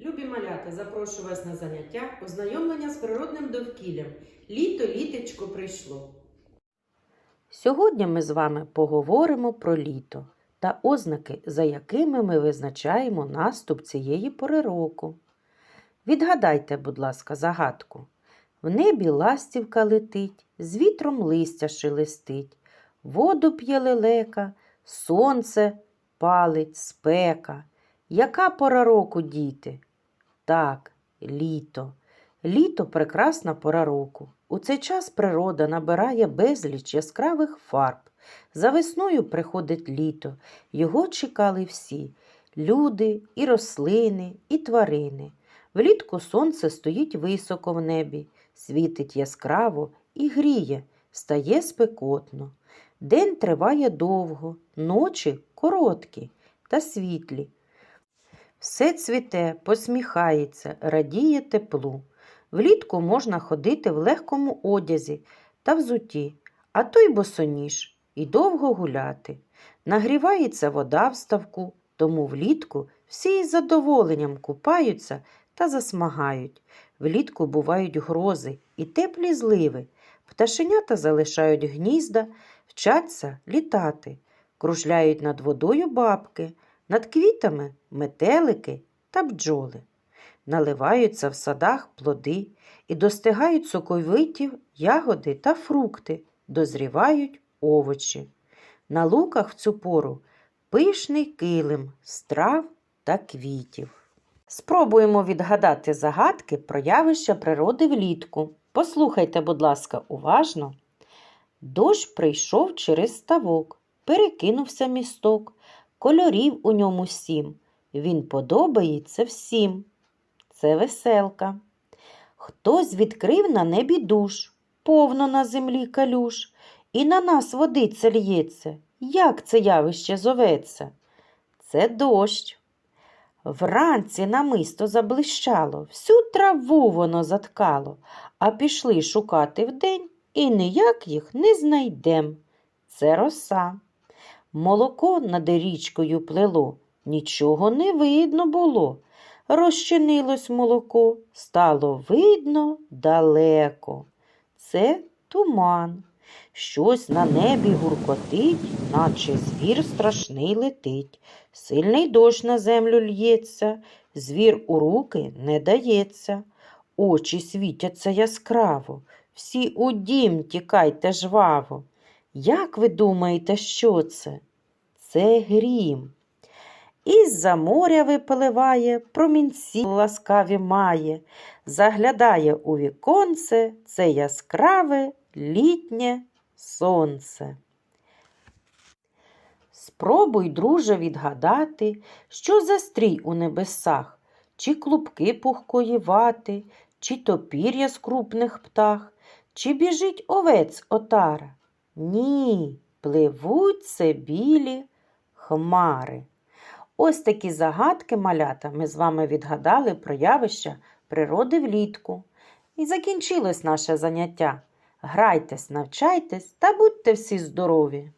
Любі малята, запрошую вас на заняття ознайомлення з природним довкіллям. Літо літечко прийшло. Сьогодні ми з вами поговоримо про літо та ознаки, за якими ми визначаємо наступ цієї пори року. Відгадайте, будь ласка, загадку. В небі ластівка летить, з вітром листя шелестить, воду п'є лелека, сонце палить, спека. Яка пора року, діти? Так, літо. Літо прекрасна пора року. У цей час природа набирає безліч яскравих фарб. За весною приходить літо. Його чекали всі люди, і рослини, і тварини. Влітку сонце стоїть високо в небі, світить яскраво і гріє, стає спекотно. День триває довго, ночі короткі та світлі. Все цвіте, посміхається, радіє теплу. Влітку можна ходити в легкому одязі та взуті, а то й босоніж, і довго гуляти. Нагрівається вода в ставку, тому влітку всі із задоволенням купаються та засмагають. Влітку бувають грози і теплі зливи. Пташенята залишають гнізда, вчаться літати, кружляють над водою бабки, над квітами метелики та бджоли. Наливаються в садах плоди і достигають соковитів ягоди та фрукти, дозрівають овочі. На луках в цю пору пишний килим з трав та квітів. Спробуємо відгадати загадки про явища природи влітку. Послухайте, будь ласка, уважно. Дощ прийшов через ставок, перекинувся місток, кольорів у ньому сім. Він подобається всім. Це веселка. Хтось відкрив на небі душ, повно на землі калюш, і на нас водиця лється. Як це явище зоветься? Це дощ. Вранці намисто заблищало, всю траву воно заткало, а пішли шукати вдень і ніяк їх не знайдем. Це роса. Молоко над річкою плело, нічого не видно було. Розчинилось молоко, стало видно далеко. Це туман. Щось на небі гуркотить, наче звір страшний летить. Сильний дощ на землю л'ється, звір у руки не дається. Очі світяться яскраво, всі у дім тікайте жваво. Як ви думаєте, що це? Це грім. Із-за моря випливає, промінці ласкаві має, заглядає у віконце це яскраве літнє сонце. Спробуй, друже, відгадати, що за стрій у небесах, чи клубки пухкої вати, чи то пір'я з крупних птах, чи біжить овець отара. Ні, пливуть це білі хмари. Ось такі загадки малята ми з вами відгадали про явища природи влітку. І закінчилось наше заняття. Грайтесь, навчайтесь та будьте всі здорові!